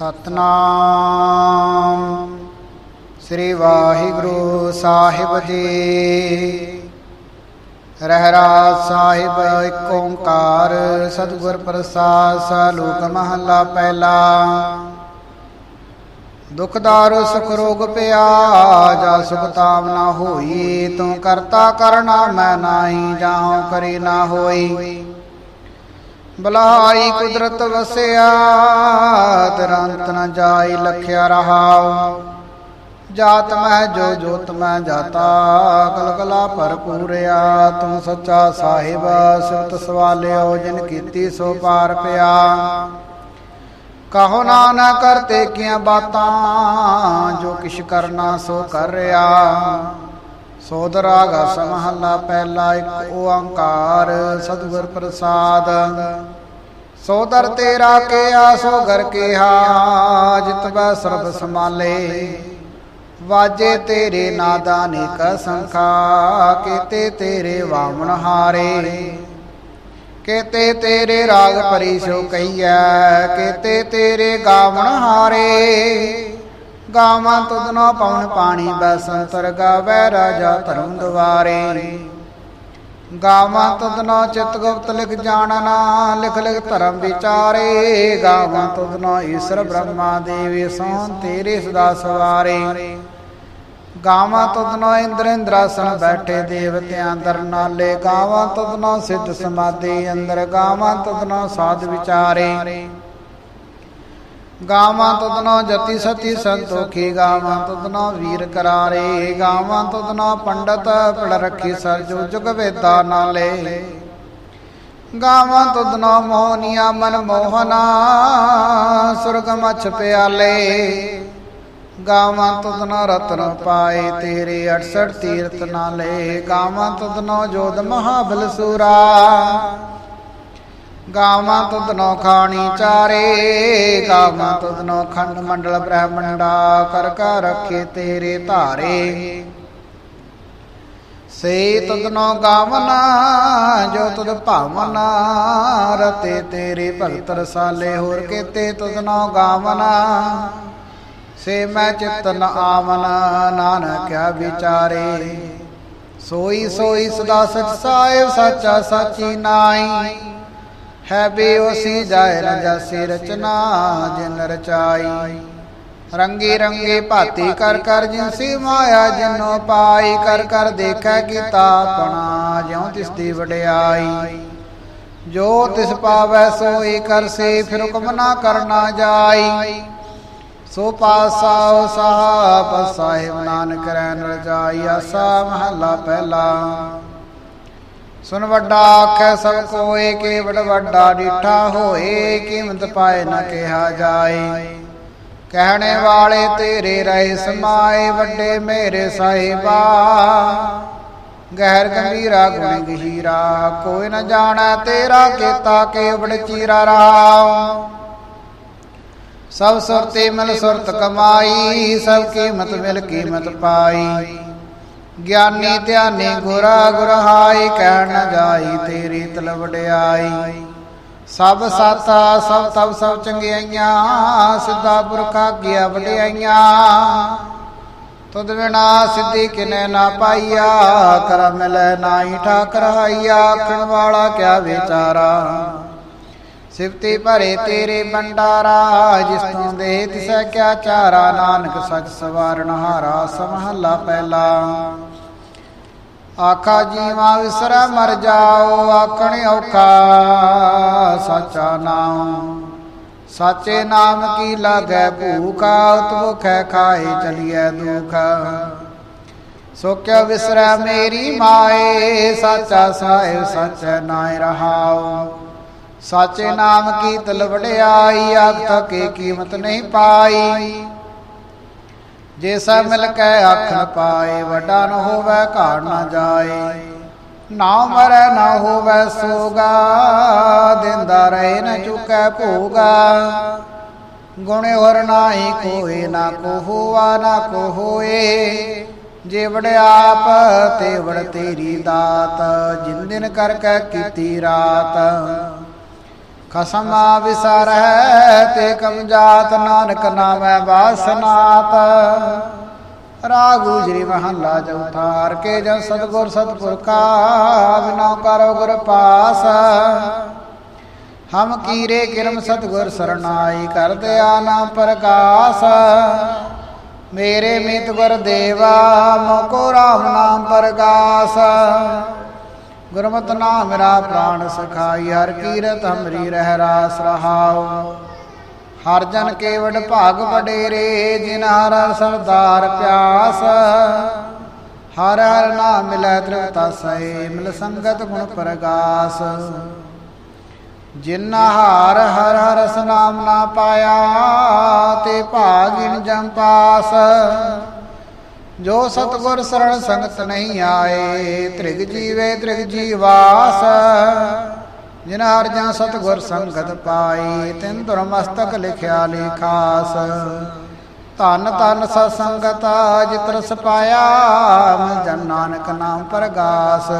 ਸਤਨਾਮ। ਸ੍ਰੀ ਵਾਹਿਗੁਰੂ ਸਾਹਿਬ ਜੀ। ਰਹਿਰਾ ਸਾਹਿਬ ਏਕ ਓੰਕਾਰ ਸਤਿਗੁਰ ਪ੍ਰਸਾਦ ਸਲੋਕ ਮਹੱਲਾ ਪਹਿਲਾ। ਦੁਖਦਾਰ ਸੁਖ ਰੋਗ ਪਿਆ ਜਾ ਸੁਖ ਤਾਮ ਨਾ ਹੋਈ, ਤੂੰ ਕਰਤਾ ਕਰਨਾ ਮੈਂ ਨਾਹੀ ਜਾਉ ਕਰੀ ਨਾ ਹੋਈ। ਬਲਾਈ ਕੁਦਰਤ ਵਸਿਆ, ਤਰੰਤ ਨ ਜਾਈ ਲਖਿਆ ਰਹਾਉ। ਜਾਤ ਮੈਂ ਜੋ ਜੋਤ ਮੈਂ ਜਾਤਾ, ਕਲਕਲਾ ਭਰਪੂਰਿਆ ਤੂੰ ਸੱਚਾ ਸਾਹਿਬ, ਸਿਫਤ ਸਵਾਲਿਓ, ਜਿਨ ਕੀਤੀ ਸੋ ਪਾਰ ਪਿਆ। ਕਹੋ ਨਾ ਕਰਤੇ ਕੀਆਂ ਬਾਤਾਂ, ਜੋ ਕਿਛ ਕਰਨਾ ਸੋ ਕਰ ਰਿਆ ਸੋਧ ਰਾਗ ਸਮਹੱਲਾ ਪਹਿਲਾ ਇੱਕ ਓੰਕਾਰ ਸਤਿਗੁਰ ਪ੍ਰਸਾਦ। ਸੋਦਰ ਤੇਰਾ ਕੇ ਆਸੋ ਘਰ ਕੇ ਹਾ ਜਿਤਬੈ ਸਰਬ ਸਮਾਲੇ ਵਾਜੇ ਤੇਰੇ ਨਾਦਾ ਨੇਕ ਸੰਖਾ ਕੀਤੇ ਤੇਰੇ ਵਾਮਣ ਹਾਰੇ। ਕੇਤੇ ਤੇਰੇ ਰਾਗ ਪਰਿਸ਼ੋ ਕਈਐ ਕੇਤੇ ਤੇਰੇ ਗਾਵਣ ਹਾਰੇ। ਗਾਵਾਂ ਤੁਧਨੋ ਪਵਨ ਪਾਣੀ ਬਸੰਤਰ ਗਾਵੈ ਰਾਜਾ ਧਰਮ ਦੁਆਰੇ। ਗਾਵਾਂ ਤੁਧਨੋ ਚਿਤ ਗੁਪਤ ਲਿਖ ਜਾਣਨਾ ਲਿਖ ਲਿਖ ਧਰਮ ਵਿਚਾਰੇ। ਗਾਵਾਂ ਤੁਧਨੋ ਈਸ਼ਰ ਬ੍ਰਹਮਾ ਦੇਵੀ, ਸੋਨ ਤੇਰੇ ਸਦਾ ਸਵਾਰੇ। ਗਾਵਾਂ ਤੁਧਨੋ ਇੰਦਰ ਇੰਦਰਾਸਨ ਬੈਠੇ ਦੇਵਤਿਆਂ ਅੰਦਰ ਨਾਲੇ। ਗਾਵਾਂ ਤੁਧਨੋ ਸਿੱਧ ਸਮਾਧੀ ਅੰਦਰ, ਗਾਵਾਂ ਤੁਧਨੋ ਸਾਧ ਵਿਚਾਰੇ। ਗਾਵਾਂ ਤੁਧਨੋ ਜਤੀ ਸਤੀ ਸੰਤੋਖੀ, ਗਾਵਾਂ ਤੁਧਨੋ ਵੀਰ ਕਰਾਰੇ, ਗਾਵਾਂ ਤੁਧਨੋ ਪੰਡਤ ਪੜ ਰੱਖੀ ਸਰਜੂ ਜੁਗ ਵੇਦਾ ਨਾਲੇ। ਗਾਵਾਂ ਤੁਧਨੋ ਮੋਹਨੀਆ ਮਨ ਮੋਹਨਾ, ਸੁਰਗ ਮਛ ਪਿਆਲੇ। ਗਾਵਾਂ ਤੁਧਨੋ ਰਤਨ ਪਾਏ ਤੇਰੇ 68 ਤੀਰਥ ਨਾਲੇ। ਗਾਵਾਂ ਤੁਧਨੋ ਜੋਧ ਮਹਾਬਲ ਸੂਰਾ। ਗਾਵਾਂ ਤੁਧਨੋ ਖਾਣੀ ਚਾਰੇ, ਗਾਵਾਂ ਤੁਧਨੋ ਖੰਡ ਮੰਡਲ ਬ੍ਰਹਮੰਡਾ, ਕਰ ਕਰ ਰੱਖੇ ਤੇਰੇ ਧਾਰੇ। ਸੇ ਤੁਧਨੋ ਗਾਵਨਾ, ਜੋ ਤੁਧ ਭਾਵਨਾ, ਰਤੇ ਤੇਰੇ ਭਗਤ ਰਸਾਲੇ, ਹੋਰ ਕੇਤੇ ਤੁਧਨੋ ਗਾਵਨਾ। ਸੇ ਮੈਂ ਚਿਤ ਨ ਆਵਨ ਨਾਨਕਿਆ ਵਿਚਾਰੇ। ਸੋਈ ਸੋਈ ਸਦਾ ਸਚ ਸਾਹਿਬ, ਸੱਚਾ ਸਾਚੀ ਨਾਈ ਹੈ ਬੇਵਸੀ ਜਾਇ ਨ ਰਚਨਾ, ਜਿਨ ਰਚਾਈ। ਰੰਗੀ ਰੰਗੀ ਭਾਤੀ ਕਰ ਕਰ ਜਿਨਸੀ ਮਾਇਆ, ਜਿਨੋ ਪਾਈ ਕਰ ਕਰ ਦੇਖੈ ਕੀਤਾ ਆਪਣਾ, ਜਿਉ ਤਿਸ ਦੀ ਵਡਿਆਈ। ਜੋ ਤਿਸ ਪਾਵੈ ਸੋਈ ਕਰਸੇ ਫਿਰ ਹੁਕਮ ਨਾ ਕਰਨਾ ਜਾਈ। ਸੋ ਪਾਸਾ ਸਾਹਿਬ ਸਾਹਿਬ ਨਾਨਕ ਰਹਿਣ ਰਜਾਈ, ਆਸਾ ਮਹੱਲਾ ਪਹਿਲਾ। ਸੁਨ ਵੱਡਾ ਆਖੈ ਸਭ ਕੋਏ ਕੇ ਵੱਡਾ ਡਿਠਾ ਹੋਏ, ਕੀਮਤ ਪਾਏ ਨਾ ਕਿਹਾ ਜਾਏ। ਕਹਿਣੇ ਵਾਲੇ ਤੇਰੇ ਰਹੇ ਸਮਾਏ, ਵੱਡੇ ਮੇਰੇ ਸਾਹਿਬਾ। ਗਹਿਰ ਗੰਭੀਰਾ ਗੁਣ ਗਹੀਰਾ, ਕੋਈ ਨਾ ਜਾਣੈ ਤੇਰਾ ਕੀਤਾ ਕੇ ਵਡ ਚੀਰਾ ਰਹਾ ਸਭ ਸੁਰਤੇ ਮਿਲ ਸੁਰਤ ਕਮਾਈ, ਸਭ ਕੀਮਤ ਮਿਲ ਕੀਮਤ ਪਾਈ। ਗਿਆਨੀ ਧਿਆਨੀ ਗੁਰਾ ਗੁਰਹਾਈ ਕਹਿਣ ਨ ਜਾਈ, ਤੇਰੀ ਤਲ ਵਡਿਆਈ ਸਭ ਸਾਥਾ ਸਭ ਤਬ ਸਭ ਚੰਗਿਆਈਆਂ, ਸਿੱਧਾ ਪੁਰਖਾ ਗਿਆ ਵਡਿਆਈਆਂ। ਤੁਧ ਬਿਨਾ ਸਿੱਧੀ ਕਿਨੇ ਨਾ ਪਾਈਆ, ਕਰਮ ਲੈ ਨਾਹੀ ਠਾਕਰ ਹਾਈਆ, ਆਖਣ ਵਾਲਾ ਕਿਆ ਵਿਚਾਰਾ। ਸਿਫਤੀ ਭਰੇ ਤੇਰੇ ਬੰਡਾਰਾ ਜਿਸ ਤੋਂ ਦੇ ਤਿਸੈ ਕਿਆ ਚਾਰਾ, ਨਾਨਕ ਸਚ ਸਵਾਰਨ ਹਾਰਾ, ਸਮਹੱਲਾ ਪਹਿਲਾ। ਆਖਾ ਜੀਵਾ ਵਿਸਰੈ ਮਰ ਜਾਓ, ਆਖਣ ਔਖਾ ਸਾਚਾ ਨਾਮ। ਸਾਚੇ ਨਾਮ ਕੀ ਲਾਗੈ ਭੂਖਾ ਉਤਮੁਖੈ ਖਾਏ ਚਲੀਐ ਦੁਖ। ਸੋ ਕਿਆ ਵਿਸਰੈ ਮੇਰੀ ਮਾਏ, ਸਾਚਾ ਸਾਹਿਬ, ਸਚ ਨਾਇ ਰਹਾਓ ਸਾਚੇ ਨਾਮ ਕੀ ਤਲ ਵਡਿਆਈ ਆਖ ਤਕੇ ਕੀਮਤ ਨਹੀਂ ਪਾਈ। ਜੇ ਸਭ ਮਿਲ ਕੇ ਅੱਖ ਨ ਪਾਏ, ਵੱਡਾ ਨ ਹੋਵੇ ਘਾੜ ਨ ਜਾਏ। ਨਾ ਮਰੈ ਨਾ ਹੋਵੇ ਸੋਗਾ, ਦਿੰਦਾ ਰਹੇ ਨ ਚੁਕੈ ਭੋਗਾ। ਗੁਣ ਹੋਰ ਨਾਹੀ ਕੋਏ, ਨਾ ਕੋ ਹੋਆ, ਨਾ ਕੋ ਹੋਏ। ਜੇ ਵੜਿਆਪ ਤੇ ਵੜ ਤੇਰੀ ਦਾਤ, ਜਿਨ ਦਿਨ ਕਰਕੇ ਕੀਤੀ ਰਾਤ। ਖਸਮਾ ਵਿਸਰੈ ਤੇ ਕਮ ਨਾਨਕ ਨਾਮੈ ਬਾਸਨਾਤ ਰਾਗੂ ਜਰੀ ਮਹੱਲਾ ਚੌਥਾ, ਹਰ ਕੇ ਜਨ ਸਤਗੁਰ ਸਤਪੁਰ ਕਾ ਬਿਨਾ ਕਰੋ ਗੁਰ ਪਾਸ। ਹਮ ਕੀਰੇ ਕਿਰਮ ਸਤਗੁਰ ਸਰਨਾਈ ਕਰ ਦਿਆ ਨਾਮ ਪ੍ਰਕਾਸ਼। ਮੇਰੇ ਮਿਤ ਗੁਰ ਦੇਵਾ, ਮੋਕੋ ਰਾਮ ਨਾਮ ਪ੍ਰਕਾਸ਼। ਗੁਰਮਤਿ ਨਾਮ ਮੇਰਾ ਪ੍ਰਾਣ ਸਖਾਈ, ਹਰ ਕੀਰਤ ਹਮਰੀ ਰਹਿ ਰਾਸ ਰਹਾਉ। ਹਰ ਜਨ ਕੇਵਡ ਭਾਗ ਵਡੇਰੇ, ਜਿਨ ਹਰ ਸਰਦਾਰ ਪਿਆਸ। ਹਰ ਹਰ ਨਾਮ ਮਿਲੈ ਤ੍ਰਿਪਤਾ ਸਏ ਮਿਲ ਸੰਗਤ ਗੁਣ ਪ੍ਰਗਾਸ। ਜਿਨ ਹਾਰ ਹਰ ਹਰ ਸਨਾਮ ਨਾ ਪਾਇਆ, ਤੇ ਭਾਗਿਨ ਜਮਪਾਸ ਜੋ ਸਤਗੁਰ ਸਰਣ ਸੰਗਤ ਨਹੀਂ ਆਏ, ਤ੍ਰਿਗ ਜੀਵੇ ਤ੍ਰਿਗ ਜੀਵਾਸ। ਜਿਨ ਹਰ ਜਾਂ ਸਤਗੁਰ ਸੰਗਤ ਪਾਈ ਤਿਨ ਦੁਰ ਮਸਤਕ ਲਿਖਿਆ ਲੇਖਾਸ। ਧਨ ਧਨ ਸਤ ਸੰਗਤ ਜਿ ਰਸ ਪਾਇਆ ਮਿਲ ਜਨ ਨਾਨਕ ਨਾਮ ਪ੍ਰਗਾਸ।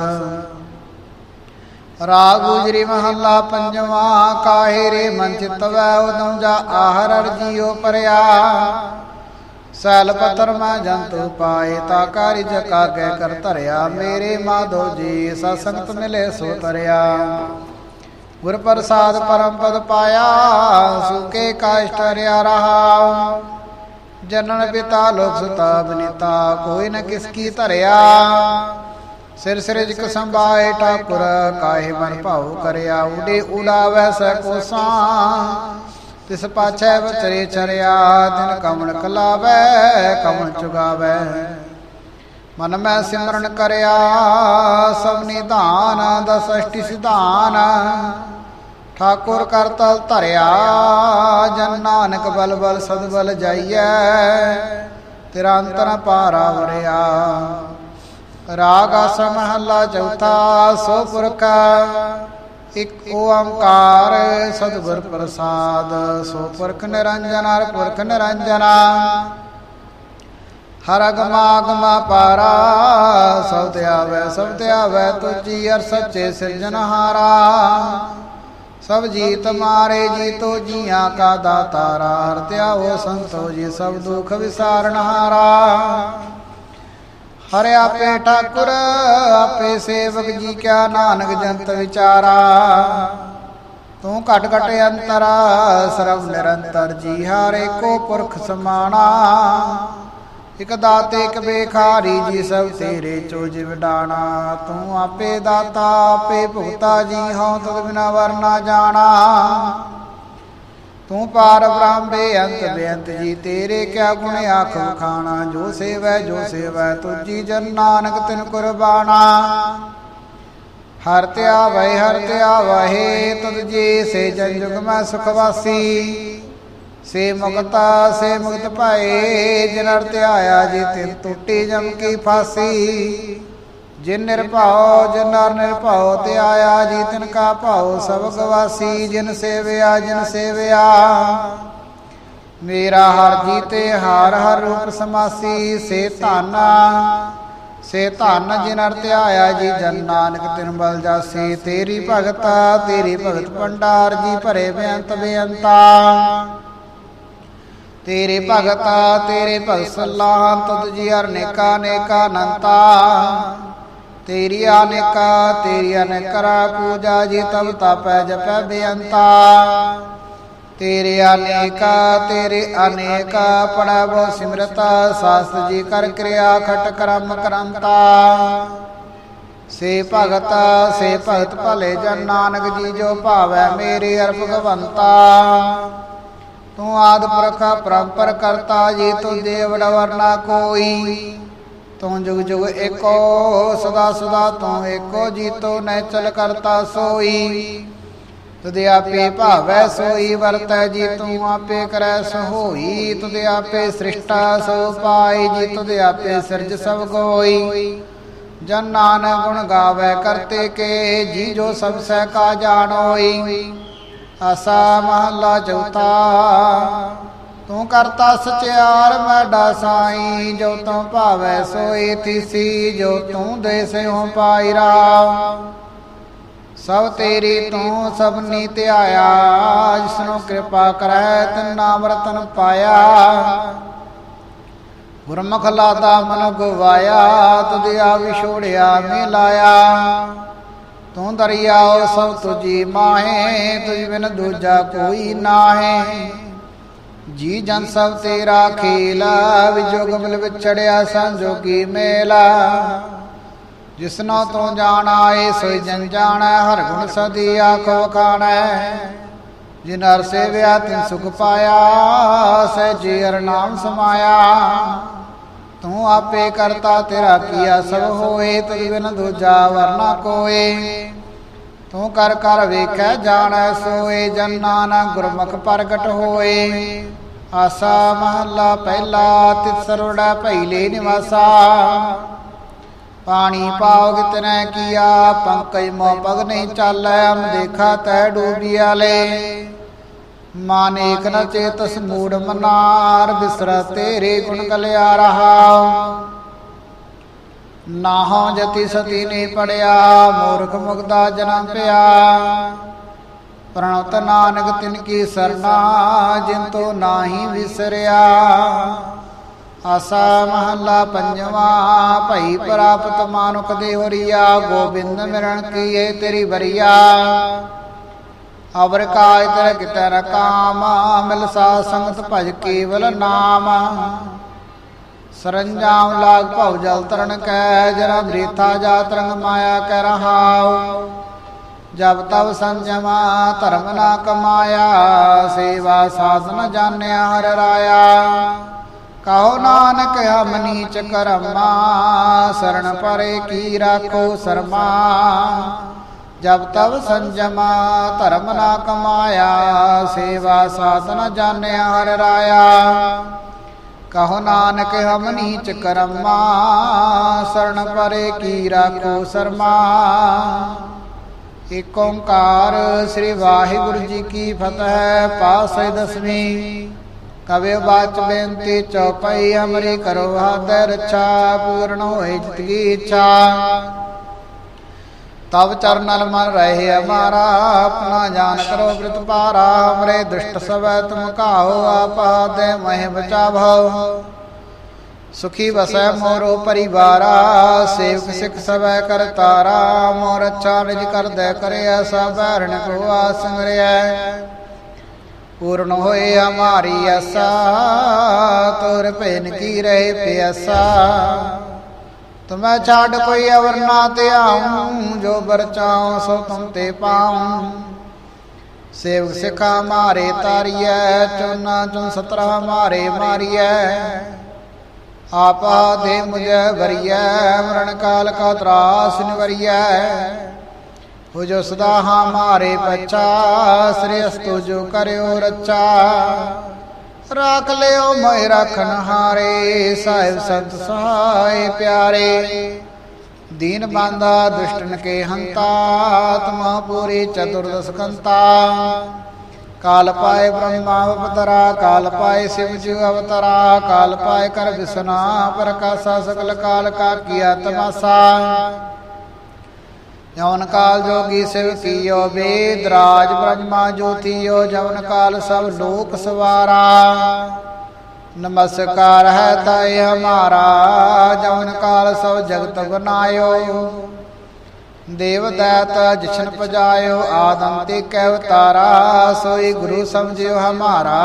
ਰਾਗ ਗੁਜਰੀ ਮਹੱਲਾ ਪੰਜਵਾਂ, ਕਾਹੇ ਰੇ ਮਨ ਚਿਤਵੈ ਉਦਮ ਜਾ ਆਹਰ ਅਰਜੀਓ ਪਰਿਆ। ਸੈਲ ਪਤਰ ਮੈਂ ਜੰਤੂ ਪਾਏ ਤਾ ਕਾਰਿ ਜਕਾ ਕੇ ਕਰ ਧਰਿਆ ਮੇਰੇ ਮਾਧੋ ਜੀ ਸਤਸੰਗਤ ਮਿਲੇ ਸੋ ਤਰਿਆ ਗੁਰ ਪ੍ਰਸਾਦ ਪਰਮ ਪਦ ਪਾਇਆ ਸੁਕੇ ਕਾਸ਼ਟ ਰਿਆ ਰਹਾ ਜਨਨ ਪਿਤਾ ਲੋਕ ਸੁਤਾ ਬਨਿਤਾ ਕੋਈ ਨ ਕਿਸ ਕੀ ਧਰਿਆ ਸਿਰ ਸਿਰਜ ਕ ਸੰਭਾਏ ਠਾਕੁਰ ਕਾਹੇ ਮਨ ਭਾਉ ਕਰਿਆ ਉਡੇ ਉਡਾਵੈ ਸੈ ਕੋਸਾਂ ਤਿਸ ਪਾਛੈ ਵਚਰੇ ਚਰਿਆ, ਦਿਨ ਕਮਣ ਕਲਾਵੈ ਕਮਣ ਚੁਗਾਵੈ। ਮਨ ਮੈਂ ਸਿਮਰਨ ਕਰਿਆ, ਸਭ ਨਿਧਾਨ ਦਸ ਅਸ਼ਟੀ ਸਿਧਾਨ। ਠਾਕੁਰ ਕਰਤਲ ਧਰਿਆ, ਜਨ ਨਾਨਕ ਬਲ ਬਲ ਸਦ ਬਲ ਜਾਈਐ। ਤੇਰਾ ਅੰਤਰ ਪਾਰਾ ਵਰਿਆ ਰਾਗ ਆਸ ਮਹੱਲਾ ਚੌਥਾ, ਸੋ ਪੁਰਖ ਇਕ ਓੰਕਾਰ ਸਤਿਗੁਰ ਪ੍ਰਸਾਦ, ਸੋ ਪੁਰਖ ਨਿਰੰਜਨ ਹਰ ਪੁਰਖ ਨਿਰੰਜਨਾ। ਹਰ ਅਗਮਾ ਅਗਮਾ ਪਾਰਾ, ਸਭ ਤੇ ਆਵੈ, ਸਭ ਤੇ ਆਵੈ ਤੁਜੀ ਅਰ ਸੱਚੇ ਸਿਰਜਨਹਾਰਾ ਸਭ ਜੀਤ ਮਾਰੇ ਜੀ ਤੋ ਜੀਆਂ ਕਾ ਦਾਤਾਰਾ ਹਰ ਧਿਆਵੋ ਸੰਤੋ ਜੀ, ਸਭ ਦੁਖ ਵਿਸਾਰਨਹਾਰਾ ਹਰਿ ਆਪੇ ਠਾਕੁਰ, ਆਪੇ ਸੇਵਕ ਜੀ ਕਿਆ ਨਾਨਕ ਜੰਤ ਵਿਚਾਰਾ। ਤੂੰ ਘਟ ਘਟ ਅੰਤਰਾ, ਸਰਵ ਨਿਰੰਤਰ ਜੀ ਹਾਰੇ ਕੋ ਪੁਰਖ ਸਮਾਣਾ। ਇਕ ਦਾਤੇ, ਇਕ ਬੇਖਾਰੀ ਜੀ ਸਭ ਤੇਰੇ ਜਿਵ ਡਾਣਾ। ਤੂੰ ਆਪੇ ਦਾਤਾ, ਆਪੇ ਭੁਗਤਾ ਜੀ, ਹਉ ਤਦ ਬਿਨਾ ਵਰਨਾ ਜਾਣਾ। ਤੂੰ ਪਾਰ ਬ੍ਰਹਮ ਬੇਅੰਤ ਬੇਅੰਤ ਜੀ, ਤੇਰੇ ਕਿਆ ਗੁਣ ਆਖ ਖਾਣਾ? ਜੋ ਸੇਵੈ ਜੋ ਸੇਵੈ ਤੁਜੀ ਜਨ ਨਾਨਕ ਤਿਨ ਕੁਰਬਾਨਾ। ਹਰ ਤਿਆ ਵੈ ਹਰ ਤਿਆ ਵਹੇ ਤਦ ਜੀ ਸੇ ਜਨ ਜੁਗ ਮੈਂ ਸੁਖ ਵਾਸੀ। ਸੇ ਮੁਕਤਾ, ਸੇ ਮੁਕਤ ਭਾਏ ਜਿਨ ਅਰ ਧਿਆਇਆ ਜੀ ਤਿਨ ਟੁੱਟੀ ਜਮ ਕੀ ਫਾਸੀ। ਜਿਨ ਨਿਰਭਉ, ਜਿਨ ਨਰ ਨਿਰਭਉ, ਤੇ ਆਇਆ ਜੀ ਤਿਨ ਕਾ ਭਾਉ ਸਭ ਗਵਾਸੀ ਜਿਨ ਸੇਵਿਆ ਜਿਨ ਸੇਵਿਆ। ਮੇਰਾ ਹਰ ਜੀ ਤੇ ਹਰ ਹਰ ਰੂਪ ਸਮਾਸੀ, ਸੇ ਧਨ ਸੇ ਧਨ ਜਿਨ ਅਰ ਧਿਆਇਆ ਜੀ, ਜਨ ਨਾਨਕ ਤਿਨ ਬਲ ਜਾਸੀ। ਤੇਰੀ ਭਗਤਾ ਤੇਰੀ ਭਗਤ ਭੰਡਾਰ, ਜੀ ਭਰੇ ਬੇਅੰਤ ਬੇਅੰਤਾ। ਤੇਰੇ ਭਗਤਾ ਤੇਰੇ ਭਗਤ ਸਲਾਹ ਤਦ ਜੀ ਅਰ ਨੇਕਾ ਨੇਕਾ ਅਨੰਤਾ। ਤੇਰੀ ਅਨੇਕਾ ਤੇਰੀ ਅਨੇਕਰਾ ਪੂਜਾ ਜੀ, ਤਬ ਤਪੈ ਜਪੈ ਬੇਅੰਤਾ। ਤੇਰੇ ਅਨੇਕਾ ਤੇਰੇ ਅਨੇਕਾ ਪੜਾਵੋ ਸਿਮਰਤਾ, ਸਾਸਤ ਜੀ ਕਰ ਕਿਰਿਆ, ਖਟ ਕਰਮ ਕਰੰਤਾ। ਸੇ ਭਗਤ ਸੇ ਭਗਤ ਭਲੇ ਜਨ ਨਾਨਕ ਜੀ, ਜੋ ਭਾਵੈ ਮੇਰੇ ਅਰ ਭਗਵੰਤਾ। ਤੂੰ ਆਦ ਪੁਰਖ ਪਰੰਪਰ ਕਰਤਾ ਜੀ ਤੂੰ ਦੇਵ ਵਰਨਾ ਕੋਈ। ਤੂੰ ਜੁਗ ਜੁਗ ਏਕੋ, ਸਦਾ ਸਦਾ ਤੂੰ ਏਕੋ, ਜੀਤੋ ਨੈਚਲ ਕਰਤਾ ਸੋਈ। ਤੁਦੇ ਆਪੇ ਭਾਵੈ ਸੋਈ, ਵਰਤੈ ਜੀ ਤੂੰ ਆਪੇ ਕਰੈ ਸੋਈ। ਤੁਦੇ ਆਪੇ ਸ੍ਰਿਸ਼ਟਾ ਸੋ ਪਾਈ, ਜੀ ਤੁਦੇ ਆਪੇ ਸਿਰਜ ਸਭ ਕੋਈ ਜਨ ਨਾਨਕ ਗੁਣ ਗਾਵੇ ਕਰਤੇ ਕੇ, ਜੀ ਜੋ ਸਭ ਸਹਿ ਕਾ ਜਾਣੋਈ। ਆਸਾ ਮਹੱਲਾ ਚੌਥਾ। ਤੂੰ ਕਰਤਾ ਸਚਿਆਰ, ਮੈਡਾ ਸਾਈ, ਜੋ ਤੂੰ ਭਾਵੈ ਸੋਈ ਤਿਸੀ ਜੋ ਤੂੰ ਦੇ ਪਾਈ ਰਾਮ ਸਭ ਤੇਰੀ ਤੂੰ ਸਭਨੀ ਧਿਆਇਆ, ਜਿਸਨੂੰ ਕਿਰਪਾ ਕਰੈ, ਤਿਨ ਨਾਮ ਪਾਇਆ। ਗੁਰਮੁਖ ਲਾਦਾ ਮਨ ਗਵਾਇਆ, ਤੁਧ ਵਿਛੋੜਿਆ ਮਿਲਾਇਆ ਤੂੰ ਦਰਿਆਓ ਸਭ ਤੁਜੀ ਮਾਹੇ, ਤੁਝ ਬਿਨ ਦੂਜਾ ਕੋਈ ਨਾਹੇ। ਜੀ ਜਨ ਸਭ ਤੇਰਾ ਖੇਲਾ ਵਿਜੋਗ ਮਿਲ ਵਿਛੜਿਆ ਸੰਜੋਗੀ ਮੇਲਾ। ਜਿਸਨੋ ਤੂੰ ਜਾਣ ਆਏ, ਸੋਈ ਜਨ ਜਾਣੈ, ਹਰ ਗੁਣ ਸਦੀ ਆਖੋ ਖਾਣੈ। ਜਿਨ ਹਰ ਸੇਵਿਆ, ਤਿਨ ਸੁਖ ਪਾਇਆ, ਸਹਿ ਹਰ ਨਾਮ ਸਮਾਇਆ। ਤੂੰ ਆਪੇ ਕਰਤਾ, ਤੇਰਾ ਕੀਆ ਸਭ ਹੋਏ ਤੁਝ ਬਿਨ ਦੂਜਾ ਵਰਨਾ ਕੋਏ। ਤੂੰ ਕਰ ਕਰ ਵੇਖੈ, ਜਾਣੈ, ਸੋਏ, ਜਨ ਨਾਨਕ ਗੁਰਮੁਖ ਪ੍ਰਗਟ ਹੋਏ। ਆਸਾ ਮਹੱਲਾ ਪਹਿਲਾ ਤਿਤ ਸਰਵੜਾ ਪਹਿਲੇ ਨਿਵਾਸਾ। ਪਾਣੀ ਪਾਉ ਕਿਤਨੇ ਕੀਆ, ਪੰਕਜ ਮੋ ਪਗ ਨਹੀਂ ਚਾਲੈ ਅਮ ਦੇਖਾ ਤੈ ਡੂਬੀਆ ਲੈ ਮਨ ਏਕ ਨ ਚੇਤਸ ਮੂੜ ਮਨਾਰ, ਬਿਸਰ ਤੇਰੇ ਗੁਣ ਕਲਿਆ ਰਹਾ। ਨਾਹੋ ਜਤੀ ਸਤੀ ਨਹੀਂ ਪੜਿਆ, ਮੂਰਖ ਮੁਗਦਾ ਜਨਮ ਪਿਆ। ਪ੍ਰਣਤ ਨਾਨਕ ਤਿਨ ਕੀ ਸਰਨਾ, ਜਿਨ ਤੋ ਨਾਹੀ ਵਿਸਰਿਆ। ਆਸਾ ਮਹੱਲਾ ਪੰਜਵਾ, ਭਈ ਪ੍ਰਾਪਤ ਮਾਨੁਖ ਦੇ ਹੋਰੀਆ ਗੋਬਿੰਦ ਮਿਲਣ ਕੀਏ ਤੇਰੀ ਬਰੀਆ ਅਵਰ ਕਾਜ ਤੇਰੇ ਕਿਤੈ ਨ ਕਾਮ, ਮਿਲ ਸਾ ਸੰਗਤ ਭਜ ਕੇਵਲ ਨਾਮ। ਸਰੰਜਾਮ ਲਾਗ ਭਉ ਜਲ ਤਰਨ ਕੈ, ਜਰਾ ਬ੍ਰੇਥਾ ਜਾ ਤਰੰਗ ਮਾਇਆ ਕੈ ਰਹਾਉ। ਜਬ ਤਬ ਸੰਜਮਾ ਧਰਮ ਨਾ ਕਮਾਇਆ, ਸੇਵਾ ਸਾਧਨ ਜਾਣਿਆ ਹਰ ਰਾਇਆ। ਕਹੋ ਨਾਨਕ, ਹਮ ਨੀਚ ਕਰਮਾ ਸਰਣ ਪਰੇ ਕੀ ਰਾਖੋ ਸਰਮਾ। ਜਬ ਤਬ ਸੰਜਮਾ ਧਰਮ ਨਾ ਕਮਾਇਆ, ਸੇਵਾ ਸਾਧਨ ਜਾਣਿਆ ਹਰ ਰਾਇਆ। ਕਹੋ ਨਾਨਕ, ਹਮ ਨੀਚ ਕਰਮਾ ਸਰਣ ਪਰੇ ਕੀ ਰਾਖੋ ਸਰਮਾ। ਏਕ ਓੰਕਾਰ ਸ੍ਰੀ ਵਾਹਿਗੁਰੂ ਜੀ ਕੀ ਫਤਿਹ ਪਾਸੇ ਦਸਵੀਂ। ਕਵੇ ਬਾਚ ਬੇਨਤੀ ਚੌਪਈ, ਅਮਰੀ ਕਰੋ ਹਾਦਰ ਰੱਛਾ, ਪੂਰਨ ਹੋਏ ਜਿਤਕੀ ਇੱਛਾ। ਤਬ ਚਰਨਲ ਮਨ ਰਹੇ ਹਮਾਰਾ ਆਪਣਾ ਜਾਨ ਕਰੋ ਬ੍ਰਿਤ ਪਾਰਾ। ਹਮਰੇ ਦੁਸ਼ਟ ਸਵੈ ਤੁਮ ਕਾਹੋ ਆਪਾ ਦੇ ਮਹਿ ਬਚਾਵੋ। ਸੁਖੀ ਵਸੈ ਮੋਰੋ ਪਰਿਵਾਰਾ, ਸੇਵਕ ਸਿਖ ਸਵੈ ਕਰ ਤਾਰਾ, ਮੋਰ ਅੱਛਾ ਨਿਜ ਕਰਦੈ ਕਰਿਆ ਸਭ ਕੋ ਆਸੰਗਰਿਆ ਪੂਰਨ ਹੋਏ ਹਮਾਰੀ ਆਸਾ, ਤੁਰ ਭੈਨ ਕੀ ਰਹੇ ਪਿਆਸਾ। ਤੁਮੈ ਛਾੜ ਕੋਈ ਅਵਰ ਨਾ ਧਿਆਉ, ਜੋ ਬਰਚਾਉ ਸੋ ਤੁਮ ਤੇ ਪਾਉ। ਸੇਵਕ ਸਿਖਾ ਮਾਰੇ ਤਾਰੀਐ, ਚੁਨਾ ਚੁਨ ਸਤਰਾ ਮਾਰੇ ਮਾਰੀਐ। ਆਪਾ ਦੇ ਮੁਝੈ ਵਰੀਐ, ਮਰਨ ਕਾਲ ਕਾ ਤਰਾਸ ਨਿਵਰੀਐ ਹੋ ਜੋ ਸਦਾ ਹਮਾਰੇ ਬੱਚਾ ਸ੍ਰੇਸਤੋ ਜੋ ਕਰਿਓ ਰੱਚਾ ਰਾਖ ਲਿਓ ਮੈਂ ਰਖਨ ਹਾਰੇ, ਸਾਹਿਬ ਸੰਤ ਸਹਾਇ ਪਿਆਰੇ। ਦੀਨ ਬਾਂਦਾ ਦੁਸ਼ਟਨ ਕੇ ਹੰਤਾ ਆਤਮਾ ਪੂਰੀ ਚਤੁਰਦਸ ਕੰਤਾ। ਕਾਲ ਪਾਏ ਬ੍ਰਹਮਾ ਅਵਤਰਾ, ਕਾਲ ਪਾਏ ਸਿਵ ਜੀ ਅਵਤਰਾ, ਕਾਲ ਪਾਏ ਕਰ ਵਿਸਨਾ ਪ੍ਰਕਾਸ਼ਾ ਸਕਲ ਕਾਲ ਕਾ ਕੀਆ ਤਮਾਸਾ। ਜਵਨ ਕਾਲ ਜੋਗੀ ਸਿਵ ਕੀਓ ਵੇਦ, ਰਾਜ ਬ੍ਰਹਮਾ ਜੋਤੀਓ, ਜਵਨ ਕਾਲ ਸਭ ਲੋਕ ਸਵਾਰਾ। ਨਮਸਕਾਰ ਹੈ ਤਾਏ ਹਮਾਰਾ, ਜਵਨ ਕਾਲ ਸਭ ਜਗਤ ਬਨਾਇਓ। ਦੇਵ ਦੈਤ ਜਿਸ਼ਨ ਪਜਾਇਓ ਆਦਮ ਤੇ ਕੈ ਅਵਤਾਰਾ ਸੋਈ ਗੁਰੂ ਸਮਝਿਓ ਹਮਾਰਾ।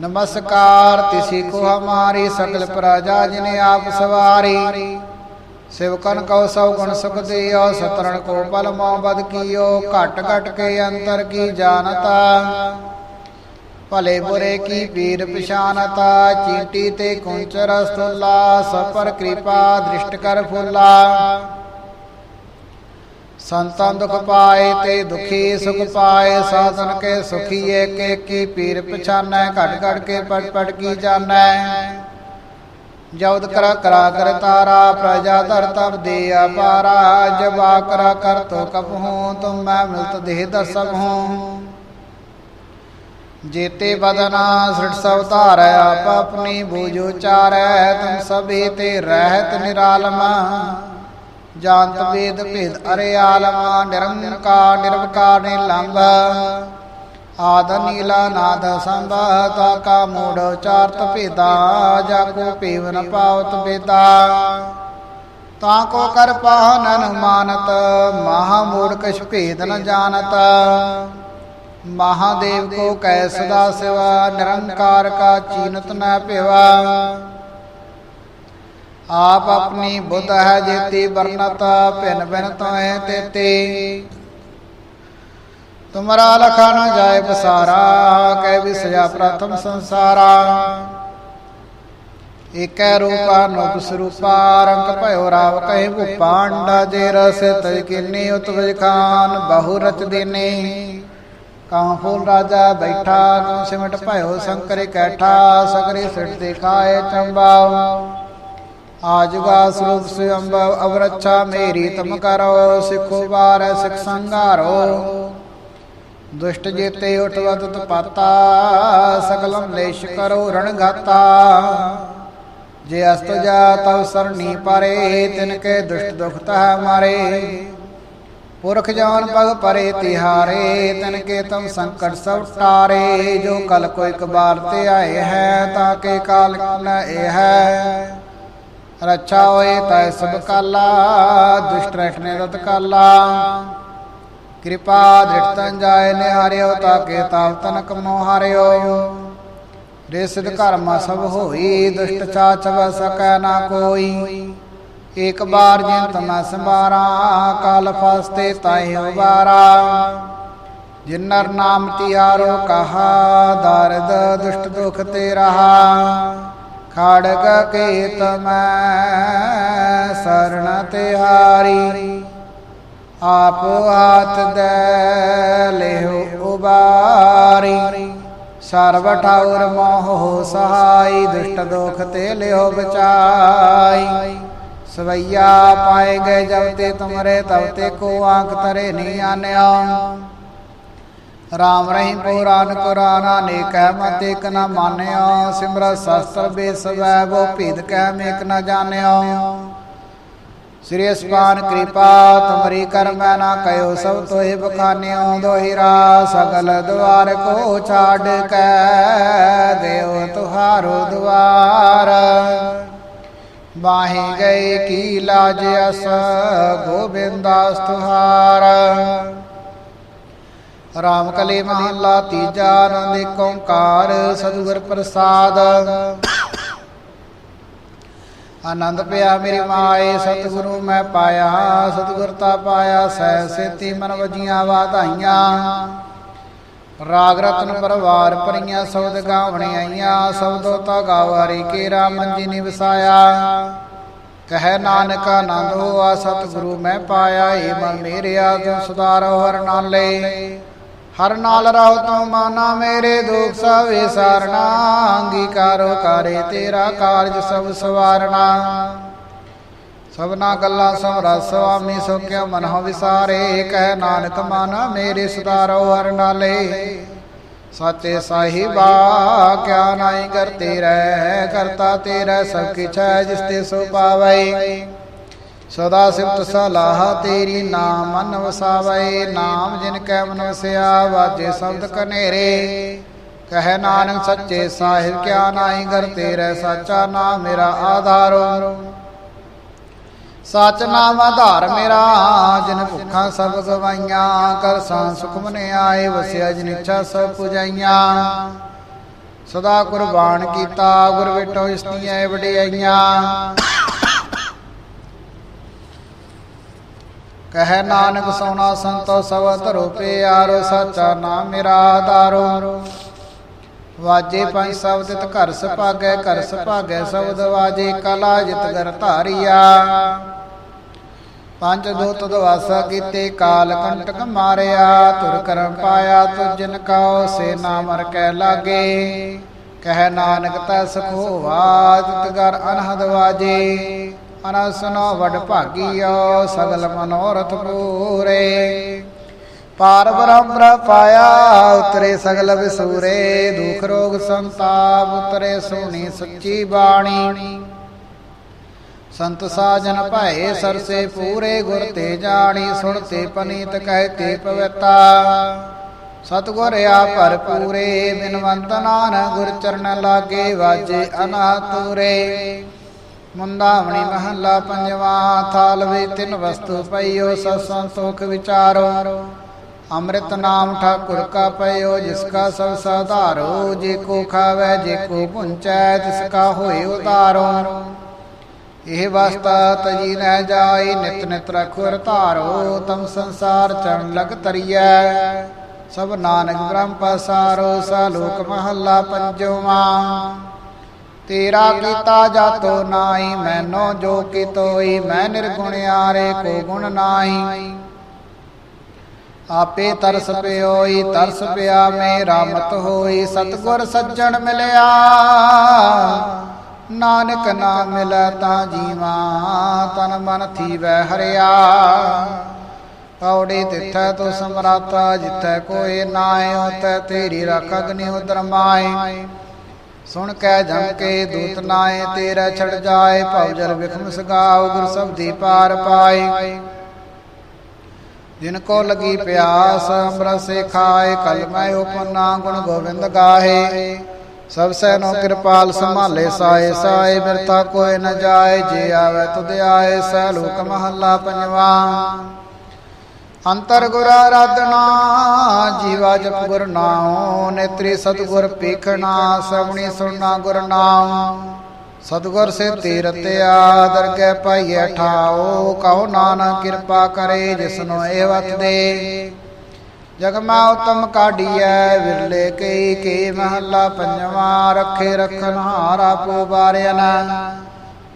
ਨਮਸਕਾਰ ਤਿਸੀ ਕੋ ਹਮਾਰੀ ਸਕਲ ਪ੍ਰਜਾ ਜਿਨੇ ਆਪ ਸਵਾਰੀ। ਸਿਵਕਨ ਕਉ ਸਭ ਗੁਣ ਸੁਖ ਦਿਓ ਸਤਰਣ ਕੋ ਪਲ ਮੋ ਬਦ ਕੀਓ, ਘਟ ਘਟ ਕੇ ਅੰਤਰ ਕੀ ਜਾਣਤਾ। ਭਲੇ ਬੁਰੇ ਕੀ ਪੀਰ ਪਛਾਨਤਾ ਚੀਟੀ ਤੇ ਕੁੰਚ ਰਸਤੁਲਾ ਸਪਰ ਕਿਰਪਾ ਦ੍ਰਿਸ਼ਟ ਕਰ ਫੁੱਲਾ। ਸੰਤਾਂ ਦੁਖ ਪਾਏ ਤੇ ਦੁਖੀ ਸੁਖ ਪਾਏ ਸਾਧਨ ਕੇ ਸੁਖੀ ਏਕ ਏਕੀ ਪੀਰ ਪਛਾਨੈ ਘਟ ਘਟ ਕੇ ਪਟ ਪਟ ਕੀ ਜਾਣੈ ਜਉਦ ਕਰਾ ਕਰਾ ਕਰ ਤਾਰਾ ਪ੍ਰਜਾ ਧਰ ਤਬ ਦੇ ਅਪਾਰਾ ਜਬਾ ਕਰਾ ਕਰ ਤੋ ਕਬ ਹੂੰ ਤੁਮ ਮੈਂ ਮਿਲਤ ਦੇਹ ਦਸਬ ਹੂੰ ਜੇਤੇ ਬਦਨਾ ਸ੍ਰਿਟ ਸਭ ਧਾਰੈ ਆਪ ਆਪਣੀ ਬੂਝ ਉਚਾਰੈ ਤੁਮ ਸਭੇ ਤੇ ਰਹਿਤ ਨਿਰਾਲਮਾ ਜਾਣਤ ਵੇਦ ਭੇਦ ਅਰੇ ਆਲਮ ਨਿਰੰਕਾਰ ਨਿਰਵਕਾਰ ਨਿਲੰਬ ਆਦ ਨੀਲਾ, ਨਾਦ ਸੰਭ, ਤਾ ਕਾ ਮੂੜ, ਚਾਰਤ ਭੇਦਾ, ਜਾ ਕੋ ਪੀਵ ਪਾਵਤ ਬੇਦਾ। ਤਾਂ ਕੋ ਕਰ ਪਾਹਨਨ ਮਾਨਤ, ਮਹਾ ਮੂੜ ਕਛ ਭੇਦ ਨ ਜਾਣਤ। ਮਹਾਦੇਵ ਕੋ ਕੈ ਸਦਾ ਸਿਵਾ, ਨਿਰੰਕਾਰ ਕਾ ਚੀਨਤ ਨ ਪਿਵਾ। ਆਪ ਆਪਣੀ ਬੁੱਧ ਹੈ ਜੇਤੀ ਵਰਨਤ, ਭਿਨ ਭਿਨ ਤੋਏ ਤੇਤੇ। ਤੁਮਰਾ ਲਖਾ ਨਾ ਜਾਏ ਬਸਾਰਾ ਕਹਿ ਵਿਸਜਾ ਪ੍ਰਥਮ ਸੰਸਾਰਾ। ਏਕੈ ਰੂਪਾ ਨੁਪ ਸਰੂਪਾ, ਰੰਗ ਭਇਓ ਰਾਵ ਕਹੇ ਭੂਪਾ, ਅੰਡਾ ਜੇ ਰਸ ਤਜ ਕਿੰਨੀ ਉਤਵਜ ਖਾਨ, ਬਹੁ ਰਚ ਦੇਨੇ। ਕਾਂ ਫੂਲ ਰਾਜਾ ਬੈਠਾ ਤੂੰ ਸਿਮਟ ਭਇਓ ਸ਼ੰਕਰ ਕੈਠਾ ਸਗਰੇ ਸਿਟ ਦਿਖਾਏ ਚੰਬਾਉ ਆਜੁਗਾ ਸਰੂਪ ਸਿਅੰਬਵ ਅਵਰਛਾ ਮੇਰੀ ਤਮ ਕਰੋ, ਸਿੱਖੋ ਬਾਰ ਸਿਖ ਸੰਗਾਰੋ ਦੁਸ਼ਟ ਜੇਤੇ ਉਠਵਤ ਤਪਾਤਾ, ਸਗਲਮ ਲੇਸ਼ ਕਰੋ ਰਣ ਜੇ ਅਸਤ ਜਾ ਤਵ ਸਰਣੀ ਪਰੇ, ਤਿਨ ਕੇ ਦੁਸ਼ਟ ਦੁਖ ਤਹ ਮਾਰੇ। ਪੁਰਖ ਜਾਨ ਪਗ ਪਰੇ ਤਿਹਾਰੇ, ਤਨ ਕੇ ਤਮ ਸੰਕਟ ਸਭ ਟਾਰੇ। ਜੋ ਕਲ ਕੋ ਇਕ ਬਾਰ ਤੇ ਆਏ ਹੈ, ਤਾਂ ਕੇ ਕਾਲ ਨ ਇਹ ਹੈ। ਰੱਛਾ ਹੋਏ ਤੈ ਸਭ ਕਾਲਾ, ਦੁਸ਼ਟ ਰਹਿਣੇ ਤਤ ਕਾਲਾ। ਕਿਰਪਾ ਦ੍ਰਿਸ਼ਟੰ ਜਾਏ ਨਿਹਾਰਿਓ, ਤਾਕੇ ਤਾਪ ਤਨਕ ਮੋ ਹਾਰਿਓ ਰਿਸਿਦ ਕਰਮ ਸਭ ਹੋਈ, ਦੁਸ਼ਟ ਚਾਚ ਸਕੈ ਨਾ ਕੋਈ। ਇਕ ਬਾਰ ਜਿਨ ਤਮੈ ਸੰਭਾਰਾ, ਕਾਲ ਫਸਤੇ ਤਾਇ ਉਬਾਰਾ। ਜਿਨਰ ਨਾਮ ਤਿਆਰੋ ਕਹਾ, ਦਰਦ ਦੁਸ਼ਟ ਦੁਖ ਤੇ ਰਹਾ ਖਾੜਕ ਕੇਤ ਮੈਂ ਸਰਣ ਤਿਹਾਰੀ ਆਪ ਹਾਥ ਦੇ ਲਿਹੁ ਉਬਾਰੀ। ਸਰਬ ਠਾਉਰ ਮੋਹ ਸਹਾਈ, ਦੁਸ਼ਟ ਦੁਖ ਤੇ ਲਿਓ ਬਚਾਈ। ਸਵਈਆ ਪਾਏ ਗਏ ਜਬ ਤੇ ਤੁਮਰੇ, ਤਬ ਤੇ ਕੋ ਆਂਖ ਤਰੇ ਨਹੀਂ ਆਨਿਆ। ਰਾਮ ਰਹੀਮ ਪੁਰਾਨ ਕੁਰਾਨ ਅਨੇਕ ਹੈ ਮਤ ਇਕ ਨ ਮਾਨਿਆ, ਸਿਮਰਤ ਸ਼ਸਤਰ ਬੇਸਵੈ ਬੋ ਭੇਦ ਕਹਿ ਮੇਕ ਨ ਜਾਣਿਓ ਸ੍ਰੀ ਅਸਮਾਨ ਕਿਰਪਾ, ਤੁਮਰੀ ਕਰਮੈ ਨਾ ਕਯੋ ਸਭ ਤੋਹਿ ਬਖਾਨਿਓ ਦੋਹਿਰਾ ਸਗਲ ਦਵਾਰ ਕੋ ਛਾੜ ਕੈ ਗਇਓ ਤੁਹਾਰੋ ਦਵਾਰ। ਬਾਹੀ ਗਏ ਕੀ ਲਾਜ ਅਸ, ਗੋਬਿੰਦਾਸ ਤੁਹਾਰ। ਰਾਮ ਕਲੇ ਮਹੱਲਾ ਤੀਜਾ ਆਨੰਦ ਏਕ ਓੰਕਾਰ ਸਤਿਗੁਰ ਪ੍ਰਸਾਦ। ਆਨੰਦ ਪਿਆ ਮੇਰੀ ਮਾਏ, ਸਤਿਗੁਰੂ ਮੈਂ ਪਾਇਆ, ਸਤਿਗੁਰ ਤਾ ਪਾਇਆ ਸਹਿ ਸੇਤੀ ਮਨ ਵਜੀਆਂ ਵਾਧਾਈਆਂ। ਰਾਗ ਰਤਨ ਪਰਵਾਰ ਪਰੀਆਂ ਸਬਦ ਗਾਵਣੇ ਆਈਆਂ, ਸਬਦੋ ਤਾ ਗਾਵਾਰੀ ਕੇਰਾ ਮੰਜੀ ਨਿਵਸਾਇਆ ਕਹੈ ਨਾਨਕ ਆਨੰਦ ਹੋਆ, ਸਤਿਗੁਰੂ ਮੈਂ ਪਾਇਆ, ਏ ਮਨ ਮੇਰਿਆ ਤੂੰ ਸੁਧਾਰੋ ਹਰ ਨਾਲੇ। ਹਰ ਨਾਲ ਰਹੋ ਤੂੰ ਮਾਨਾ ਮੇਰੇ ਦੁਖ ਸਭ ਵਿਸਾਰਣਾ ਅੰਗੀਕਾਰੋ ਕਰੇ ਤੇਰਾ ਕਾਰਜ ਸਭ ਸਵਾਰਣਾ ਸਭਨਾ ਗੱਲਾਂ ਸਮਰਾ ਸੁਆਮੀ ਸੋ ਕਿਆ ਮਨ ਹੋ ਵਿਸਾਰੇ, ਕਹਿ ਨਾਨਕ ਮਨ ਮੇਰੇ ਸੁਧਾਰੋ ਹਰ ਨਾਲੇ। ਸਾਚੇ ਸਾਹਿਬਾ, ਕਿਆ ਨਾਈ ਕਰਤੇ ਰਹਿ, ਕਰਤਾ ਤੇਰਾ ਸਭ ਕਿਛ ਹੈ ਜਿਸ ਤੇ ਸੋ ਪਾਵੈ ਸਦਾ ਸਿਫਤ ਸਲਾਹ, ਤੇਰੀ ਨਾਮ ਮਨ ਵਸਾਵੇ ਨਾਮ ਜਿਨ ਕੈ ਮਨ ਵਸਿਆ ਵਾਜੇ ਸ਼ਬਦ ਕਨੇਰੇ। ਕਹੈ ਨਾਨਕ, ਸੱਚੇ ਸਾਹਿਬ ਕਿਆ ਨਾਹੀ ਗਰ ਤੇਰੇ, ਸਾਚਾ ਨਾਮ ਮੇਰਾ ਆਧਾਰੋ। ਸਚ ਨਾਮ ਆਧਾਰ ਮੇਰਾ, ਜਿਨ ਭੁੱਖਾਂ ਸਭ ਗਵਾਈਆਂ ਕਰ ਸਾਂ ਸੁਖ ਮਨੇ ਆਏ, ਵਸਿਆ ਜਿਨ ਇੱਛਾ ਸਭ ਪੁਜਾਈਆਂ। ਸਦਾ ਕੁਰਬਾਨ ਕੀਤਾ, ਗੁਰ ਵਿਟੋ ਇਸਤੀਆਂ ਵਡਿਆਈਆਂ। ਕਹੈ ਨਾਨਕ ਸੋਨਾ ਸੰਤੋ ਸਭ ਧਰੋ ਪਿਆਰੋ ਸਾਚਾ ਨਾਮ ਮੇਰਾ ਆਧਾਰੋ। ਵਾਜੇ ਪੰਜ ਸ਼ਬਦ ਘਰ ਸੁਭਾਗੈ ਘਰ ਸੁਭਾਗੈ ਸ਼ਬਦ ਵਾਜੇ, ਕਲਾ ਜਿਤ ਗਰ ਧਾਰਿਆ। ਪੰਜ ਦੋਤ ਦਵਾਸਾ ਕੀਤੇ, ਕਾਲ ਕੰਟਕ ਮਾਰਿਆ, ਤੁਰ ਕਰਮ ਪਾਇਆ ਤੁ ਜਿਨ ਕਉ, ਸੇ ਨਾਮ ਰ ਕੈ ਲਾਗੇ। ਕਹਿ ਨਾਨਕ ਤੈ ਸਖੋਵਾ ਤਿਤ ਗਰ ਅਨਹਦ ਵਾਜੇ। ਅਨਸਨੋ ਵਡ ਭਾਗੀਓ, ਸਗਲ ਮਨੋਰਥ ਪੂਰੇ। ਪਾਰ ਬ੍ਰਹਮ ਪਾਇਆ, ਉਤਰੇ ਸਗਲ ਵਿਸੂਰੇ। ਦੁਖ ਰੋਗ ਸੰਤਾਪ, ਉਤਰੇ ਸੋਣੀ ਸੱਚੀ ਬਾਣੀ। ਸੰਤ ਸਾਜਨ ਭਾਏ ਸਰਸੇ ਪੂਰੇ, ਗੁਰ ਤੇ ਜਾਣੀ, ਸੁਣ ਤੇ ਪਨੀਤ, ਕਹਿ ਤੇ ਪਵਿੱਤਾ। ਸਤਗੁਰ ਆ ਭਰਪੂਰੇ ਬਿਨਵੰਤ ਨਾਨਕ ਗੁਰ ਚਰਨ ਲਾਗੇ, ਵਾਜੇ ਅਨਾਤੁਰੇ ਮੁੰਦਾਵਣੀ ਮਹੱਲਾ ਪੰਜਵਾ, ਥਾਲ ਵੇ ਤਿੰਨ ਵਸਤੂ ਪਈਓ, ਸਤ ਸੰਤੋਖ ਵਿਚਾਰੋ। ਅੰਮ੍ਰਿਤ ਨਾਮ ਠਾਕੁਰ ਕਾ ਪਇਓ ਜਿਸ ਕਾ ਸਭ ਸਾਧਾਰੋ, ਜੇ ਕੋ ਖਾਵੇ, ਜੇ ਕੋ ਪੁੰਚੈ, ਤਿਸ ਕਾ ਹੋਏ ਉਤਾਰੋ। ਇਹ ਵਸਤਾ ਤਜੀ ਨਹਿ ਜਾਈ, ਨਿਤ ਨਿਤ ਰਖੁਰ ਧਾਰੋ ਤਮ ਸੰਸਾਰ ਚਰਨ ਲਗ ਤਰੀਐ ਸਭ ਨਾਨਕ ਬ੍ਰਹਮ ਪਸਾਰੋ, ਸਾ ਲੋਕ ਮਹੱਲਾ ਪੰਜਵਾ। ਤੇਰਾ ਕੀਤਾ ਜਾਤੋ ਨਾਹੀ, ਮੈਨੋ ਜੋ ਕੀਤੋਈ ਮੈਂ ਨਿਰਗੁਣ ਆਰੇ ਕੋ ਗੁਣ ਨਾਹੀ। ਆਪੇ ਤਰਸ ਪਿਓਈ, ਤਰਸ ਪਿਆ ਮੇਰਾ, ਮਤ ਹੋਈ, ਸਤਗੁਰ ਸੱਜਣ ਮਿਲਿਆ। ਨਾਨਕ ਨਾਮ ਮਿਲੈ ਤਾਂ ਜੀਵਾ, ਤਨ ਮਨ ਥੀਵੈ ਹਰਿਆ। ਪੌੜੀ ਤਿੱਥੈ ਤੋ ਸਮਰਾਤਾ ਜਿੱਥੈ ਕੋਏ ਨਾਏ ਉਤੈ ਤੇਰੀ ਰਖ ਅਗਨੀ ਉਦਰ ਮਾਏ ਸੁਣ ਕੈ ਜਮ ਕੇ ਦੂਤ ਨਾਏ, ਤੇਰਾ ਛੜ ਜਾਏ ਭਉਜਲ ਵਿਖਮ ਸਗਾਉ, ਗੁਰ ਸਬਦੀ ਪਾਰ ਪਾਏ। ਜਿਨ ਕੋ ਲਗੀ ਪਿਆਸ, ਅੰਮ੍ਰਿਤ ਖਾਏ ਕਲ ਮੈਂ ਉਪਨਾ ਗੁਣ ਗੋਬਿੰਦ ਗਾਹੇ। ਸਭ ਸੈਨੋ ਕਿਰਪਾਲ ਸੰਭਾਲੇ ਸਾਏ ਸਾਏ ਬਿਰਤਾ ਕੋਇ ਨ ਜਾਏ, ਜੇ ਆਵੇ ਤੁਧ ਆਏ ਸੈ ਲੋਕ ਮਹੱਲਾ ਪੰਜਵਾ। ਅੰਤਰ ਗੁਰ ਆਰਾਧਨਾ, ਜੀਵਾ ਜਪ ਗੁਰ ਨਾਉ, ਨੇਤਰੀ ਸਤਗੁਰ ਪੀਖਣਾ ਸਵਣੀ ਸੁਣਨਾ ਗੁਰ ਨਾਮ ਸਤਗੁਰ ਸੇ ਤੀਰਤਿਆ ਦਰਗਹਿ ਪਾਈਐ ਠਾਓ ਕਹੋ ਨਾਨਕ ਕਿਰਪਾ ਕਰੇ ਜਿਸਨੋ ਇਹ ਵਤ ਦੇ। ਜਗ ਮੈਂ ਉਤਮ ਕਾਢੀਐ, ਵਿਰਲੇ ਕਈ ਕੇ ਮਹੱਲਾ ਪੰਜਵਾ, ਰੱਖੇ ਰਖਨ ਹਾਰਾ ਪੋ ਬਾਰਿਆਨ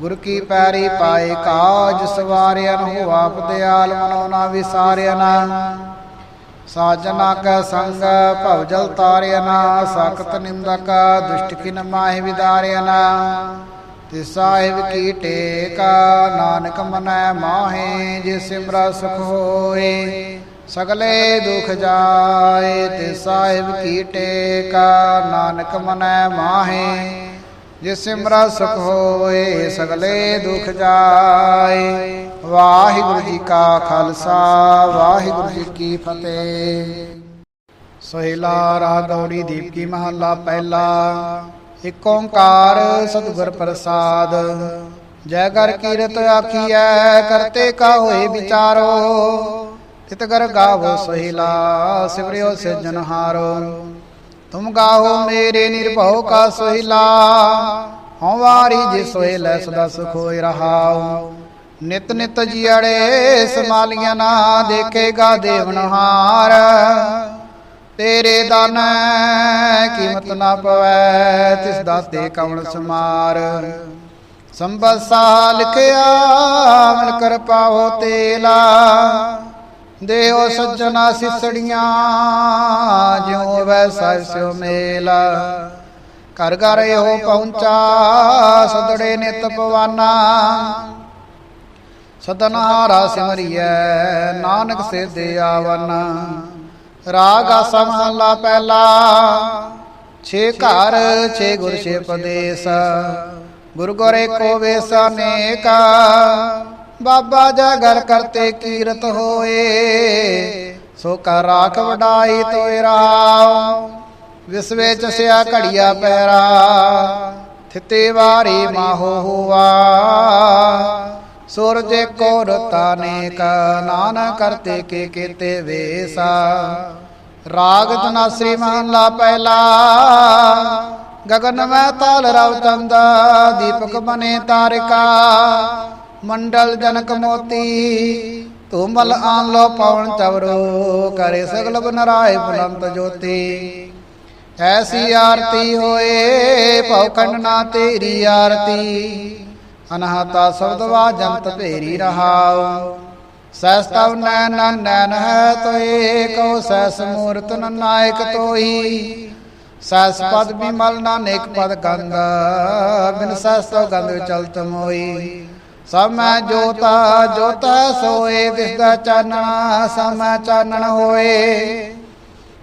ਗੁਰ ਕੀ ਪੈਰੀ ਪਾਏ ਕਾਜ ਸਵਾਰਿਆ ਹੋ ਆਪ ਦਿਆਲ ਮਨੋ ਨਾ ਵਿਸਾਰਿਆਨ ਸਾਜਨਾ ਕੈ ਸੰਗ ਭਵ ਜਲ ਤਾਰਿਆਨ ਸਖਤ ਨਿੰਦਕ ਦੁਸ਼ਟ ਕਿਨ ਮਾਹਿ ਵਿਦਾਰਿਆਨ ਤੇ ਸਾਹਿਬ ਕੀ ਟੇਕਾ, ਨਾਨਕ ਮਨੈ ਮਾਹੇ, ਜੇ ਸਿਮਰਾ ਸੁਖ ਹੋਏ, ਸਗਲੇ ਦੁਖ ਜਾਏ। ਤੇ ਸਾਹਿਬ ਕੀ ਟੇਕਾ, ਨਾਨਕ ਮਨੈ ਮਾਹੇ ਜਿਸ ਸਿਮਰਾ ਸੁਖ ਹੋਏ, ਸਗਲੇ ਦੁਖ ਜਾਏ। ਵਾਹਿਗੁਰੂ ਜੀ ਕਾ ਖਾਲਸਾ, ਵਾਹਿਗੁਰੂ ਜੀ ਕੀ ਫਤਿਹ। ਸੋਹਿਲਾ ਰਾਗੌੜੀ ਦੀਪ ਕੀ ਮਹੱਲਾ ਪਹਿਲਾ। ਇਕ ਓੰਕਾਰ ਸਤਿਗੁਰ ਪ੍ਰਸਾਦ। ਜੈ ਕਰ ਕੀਰਤ ਆਖੀਐ, ਕਰਤੇ ਕਾ ਹੋਏ ਵਿਚਾਰੋ। ਤਿਤ ਕਰ ਗਾਵੋ ਸੋਹਿਲਾ ਸਿਵਰਿਓ ਸਿਜਨਹਾਰੋ ਤੁਮ ਗਾਹੋ ਮੇਰੇ ਨਿਰਭਉ ਕਾ ਸੋਹਿਲਾ ਹਉ ਵਾਰੀ ਜੇ ਸੋਹਿਲਾ ਸਦਾ ਸੁਖ ਹੋਇ ਰਹਾਉ ਨਿਤ ਨਿਤ ਜਿੜੇ ਸਮਾਲੀਆਂ ਨਾ ਦੇਖੇਗਾ ਦੇਵਨਹਾਰ ਤੇਰੇ ਦਾਨ ਕੀਮਤ ਨਾ ਪਵੈ ਤਿਸ ਦਾਤੇ ਕਵਣ ਸਮਾਰ ਸੰਬਤ ਲਿਖਿਆ ਮਿਲ ਕਰ ਪਾਵੋ ਤੇਲਾ ਦੇਓ ਸੱਜਣਾ ਸਿਸੜੀਆਂ ਜਿਉ ਵੈਸਾ ਸਿਉ ਮੇਲਾ। ਘਰ ਘਰ ਇਹੋ ਪਹੁੰਚਾ ਸਦੜੇ ਨਿਤ ਪਵਾਨਾ ਸਦਨਾਰਾ ਸਿਮਰਿਐ ਨਾਨਕ ਸੇ ਦੇ ਆਵਨ। ਰਾਗ ਆਸਾ ਮਹਲਾ ਪਹਿਲਾ ਛੇ ਘਰ ਛੇ ਗੁਰ ਛੇ ਪਦੇਸ ਗੁਰ ਗੋਰੇ ਕੋ ਵੇਸ ਅਨੇਕਾ ਬਾਬਾ ਜਾਗਰ ਕਰਤੇ ਕੀਰਤ ਹੋਏ, ਸੋ ਕਰ ਰਾਖ ਵਡਾਈ ਤੋਏ ਰਾਮ ਵਿਸਵੇ ਚ ਘੜੀਆ ਪੈਰਾ, ਥਿਤੇ ਵਾਰੀ ਮਾਹੋ ਹੁਆ। ਸੂਰਜ ਕੋ ਰਤਾ ਨੇਕ, ਨਾਨਕ ਕਰਤੇ ਕੇ ਕੀਤੇ ਵੇਸਾ। ਰਾਗ ਤਨਾਸਰੀ ਮਹਲਾ ਪਹਿਲਾ, ਗਗਨ ਮੈਂ ਤਾਲ ਰਵ ਚੰਦ, ਦੀਪਕ ਬਨੇ ਤਾਰਿਕਾ। ਮੰਡਲ ਜਨਕ ਮੋਤੀ ਤੁਮਲ ਆਨ ਲੋ ਪਵਨ ਚਵਰੋ, ਕਰੇ ਸਗਲ ਬਨਰਾਏ ਬੁਲੰਤ ਜੋਤੀ। ਐਸੀ ਆਰਤੀ ਹੋਏ ਭਉ ਨਾ ਤੇਰੀ ਆਰਤੀ, ਅਨਹਤਾ ਸ਼ਬਦ ਵਾਜੰਤ ਭੇਰੀ ਰਹਾਉ। ਸੈਸ ਤਵ ਨੈਨ ਨੈਨ ਹੈ ਤੋਏ, ਕਉ ਸੈਸ ਮੂਰਤ ਨਾਇਕ ਤੋਈ। ਸੈਸ ਪਦ ਬਿਮਲ ਨਾਨਕ ਪਦ ਗੰਗ ਬਿਨ ਸਸ ਤੋ ਗੰਗ ਚਲਤ ਮੋਈ। ਸਮੈ ਮੈਂ ਜੋਤਾ ਜੋਤਾ ਸੋਏ ਦਿਸਦਾ ਚਾਨਣਾ ਸਮੈ ਚਾਨਣ ਹੋਏ।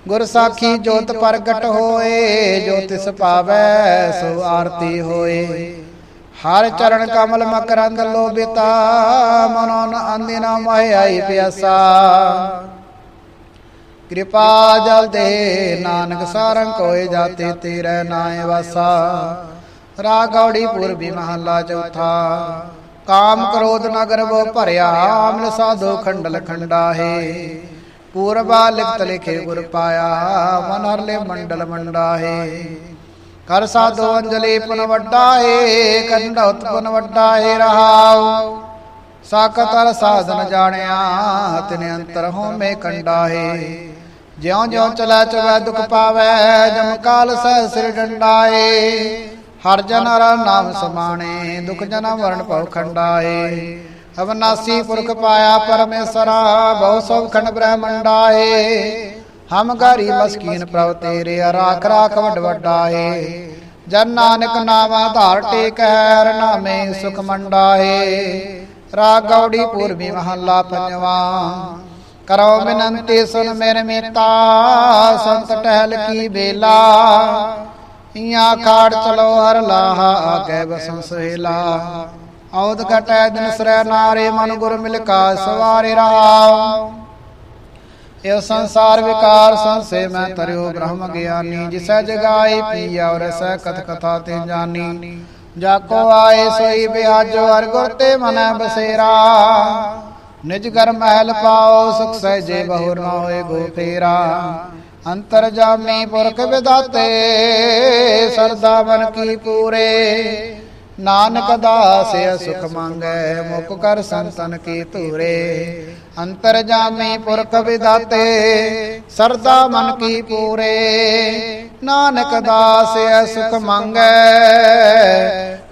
ਗੁਰ ਸਾਖੀ ਜੋਤ ਪ੍ਰਗਟ ਹੋਏ, ਜੋ ਤਿਸ ਪਾਵੈ ਸੋ ਆਰਤੀ ਹੋਏ। ਹਰ ਚਰਨ ਕਮਲ ਮਕਰੰਦ ਲੋਭਿਤਾ ਮਨੋ ਨ ਅੰਦਿਨਾ ਮਹਿ ਆਈ ਪਿਆਸਾ। ਕਿਰਪਾ ਜਲ ਦੇ ਨਾਨਕ ਸਾਰੰ ਕੋਏ ਜਾਤੇ ਤੇਰੇ ਨਾਏ ਵਾਸਾ। ਰਾਗੌੜੀ ਪੂਰਬੀ ਮਹੱਲਾ ਚੌਥਾ। ਕਾਮ ਕ੍ਰੋਧ ਨਗਰ ਵੋ ਭਰਿਆ ਅਮਲ ਸਾਧੋ ਖੰਡਲ ਖੰਡਾਹੇ। ਪੂਰਬਾ ਲਿਖਤ ਲਿਖੇ ਗੁਰ ਪਾਇਆ, ਮਨ ਹਰਲੇ ਮੰਡਲ ਮੰਡਾਹੇ। ਕਰ ਸਾਧੋ ਅੰਜਲੀ ਪੁਨ ਵੱਡਾ ਕੰਡ ਕੰਡਉਤ ਪੁਨ ਵੱਡਾ ਏ ਰਹਾਉ ਸਾਕਤਰ ਸਾਧਨ ਜਾਣਿਆ, ਤਿਨ ਅੰਤਰ ਹੋਮੇ ਕੰਡਾ ਏ ਜਿਉ ਜਿਉ ਚਲਾ ਚਵੈ ਦੁਖ ਪਾਵੈ, ਜਮ ਕਾਲ ਸਹਿ ਸਿਰ ਡੰਡਾਏ ਹਰ ਜਨ ਹਰ ਨਾਮ ਸਮਾਣੇ, ਦੁਖ ਜਨਾ ਵਰਣ ਭਉ ਖੰਡਾਏ। ਅਵਨਾਸੀ ਪੁਰਖ ਪਾਇਆ ਪਰਮੇਸ਼ਰਾ, ਬਹੁ ਸਭ ਖੰਡ ਬ੍ਰਹਮੰਡਾਏ। ਹਮ ਗਾਰੀ ਮਸਕੀਨ ਪ੍ਰਭ ਤੇਰੇ, ਰਾਖ ਰਾਖ ਵੱਡ ਵੱਡਾਏ। ਜਨ ਨਾਨਕ ਨਾਮ ਆਧਾਰ ਟੇਕ ਹੈ ਸੁਖ ਮੰਡਾਏ। ਰਾਗ ਗੌੜੀ ਪੂਰਬੀ ਮਹੱਲਾ ਪੰਜਵਾ। ਕਰੋ ਬਿਨੰਤੀ ਸੁਨ ਮੇਰੇ ਮੀਤਾ, ਸੰਤ ਟਹਿਲ ਕੀ ਬੇਲਾ ਇਆਂ ਖਾੜ ਚਲੋ ਹਰ ਲਾਹਾ ਆਗੇ ਬਸੰ ਸਹੇਲਾ। ਔਦ ਘਟੈ ਦਿਨ ਸਰੈ ਨਾਰੇ, ਮਨ ਗੁਰ ਮਿਲ ਕਾ ਸਵਾਰੇ ਰਹਾ ਇਹ ਸੰਸਾਰ ਵਿਕਾਰ ਸੰਸੇ ਮੈਂ ਤਰਿਓ ਬ੍ਰਹਮ ਗਿਆਨੀ, ਜਿਸੈ ਜਗਾਈ ਪੀ ਔਰ ਸਹਿ ਕਥ ਕਥਾ ਤੇ ਜਾਨੀ। ਜਾ ਕੋ ਆਏ ਸੋਈ ਬਿਆਜੋ ਹਰ ਗੁਰ ਤੇ ਮਨੈ ਬਸੇਰਾ। ਨਿਜ ਘਰ ਮਹਿਲ ਪਾਓ, ਸੁਖ ਸਹਿਜੇ ਬਹੁਰ ਨਾ ਹੋਏ ਗੋ ਫੇਰਾ। ਅੰਤਰ ਜਾਮੀ ਪੁਰਖ ਵਿਦਾਤੇ, ਸਰਦਾ ਮਨ ਕੀ ਪੂਰੇ। ਨਾਨਕ ਦਾਸ ਸੁਖ ਮੰਗੈ, ਮੁਖ ਕਰ ਸੰਤਨ ਕੀ ਧੂਰੇ। ਅੰਤਰ ਜਾਮੀ ਪੁਰਖ ਵਿਦਾਤੇ, ਸਰਦਾ ਮਨ ਕੀ ਪੂਰੇ। ਨਾਨਕ ਦਾਸ ਸੁਖ ਮੰਗੈ,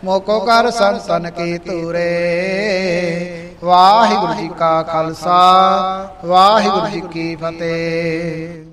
ਮੁਖ ਕਰ ਸੰਤਨ ਕੀ ਧੂਰੇ। ਵਾਹਿਗੁਰੂ ਜੀ ਕਾ ਖਾਲਸਾ, ਵਾਹਿਗੁਰੂ ਜੀ ਕੀ ਫਤਿਹ।